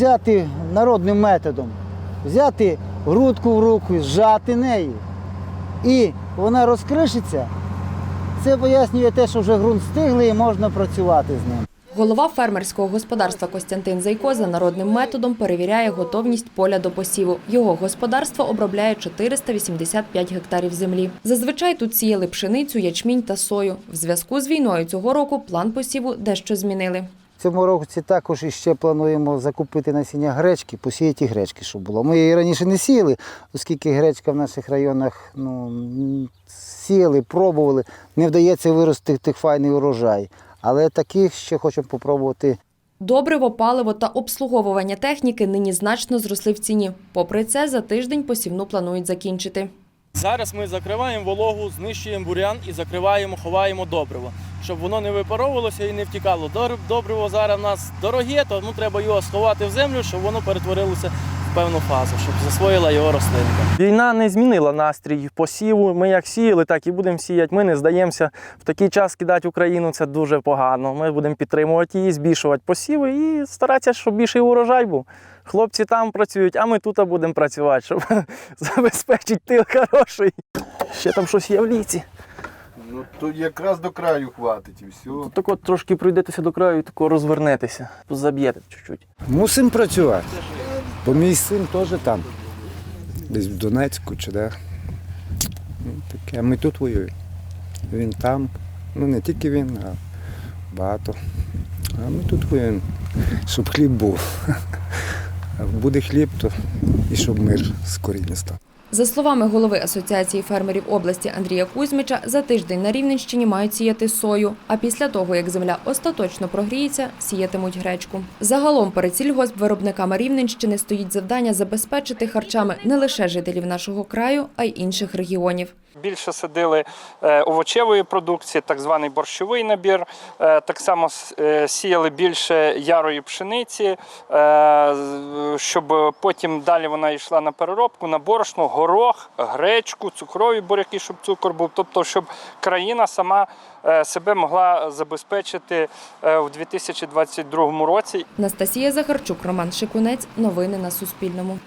взяти народним методом, взяти грудку в руку, зжати неї, і вона розкришиться, це пояснює те, що вже ґрунт стиглий і можна працювати з ним. Голова фермерського господарства Костянтин Зайко за народним методом перевіряє готовність поля до посіву. Його господарство обробляє 485 гектарів землі. Зазвичай тут сіяли пшеницю, ячмінь та сою. В зв'язку з війною цього року план посіву дещо змінили. Цьому році також іще плануємо закупити насіння гречки, посіяти гречки, щоб було. Ми її раніше не сіяли, оскільки гречка в наших районах ну, сіяли, пробували, не вдається виростити файний урожай. Але таких ще хочемо спробувати Добриво, паливо та обслуговування техніки нині значно зросли в ціні. Попри це, за тиждень посівну планують закінчити. Зараз ми закриваємо вологу, знищуємо бурян і закриваємо, ховаємо добриво, щоб воно не випаровувалося і не втікало. Добриво зараз в нас дороге, тому треба його сховати в землю, щоб воно перетворилося в певну фазу, щоб засвоїла його рослинка. Війна не змінила настрій посіву. Ми як сіяли, так і будемо сіяти. Ми не здаємося. В такий час кидати Україну це дуже погано. Ми будемо підтримувати її, збільшувати посіви і старатися, щоб більший урожай був. Хлопці там працюють, а ми тут будемо працювати, щоб забезпечити тил хороший. Ще там щось є в ліці. Ну то якраз до краю хватить і все. Так от трошки пройдетеся до краю і тако розвернетеся, заб'єте чуть-чуть. Мусимо працювати. Бо мій син теж там. Десь в Донецьку чи де. Ну, таке. А ми тут воюємо. Він там. Ну не тільки він, а багато. А ми тут воюємо, щоб хліб був. А буде хліб, то і щоб мир скоріше став. За словами голови Асоціації фермерів області Андрія Кузьмича, за тиждень на Рівненщині мають сіяти сою, а після того, як земля остаточно прогріється, сіятимуть гречку. Загалом перед сільгоспвиробниками Рівненщини стоїть завдання забезпечити харчами не лише жителів нашого краю, а й інших регіонів. Більше садили е, овочевої продукції, так званий борщовий набір. Е, Так само е, сіяли більше ярої пшениці, щоб потім далі вона йшла на переробку, на борошно, горох, гречку, цукрові буряки, щоб цукор був. Тобто, щоб країна сама себе могла забезпечити в 2022 році Настасія Захарчук, Роман Шикунець. Новини на Суспільному.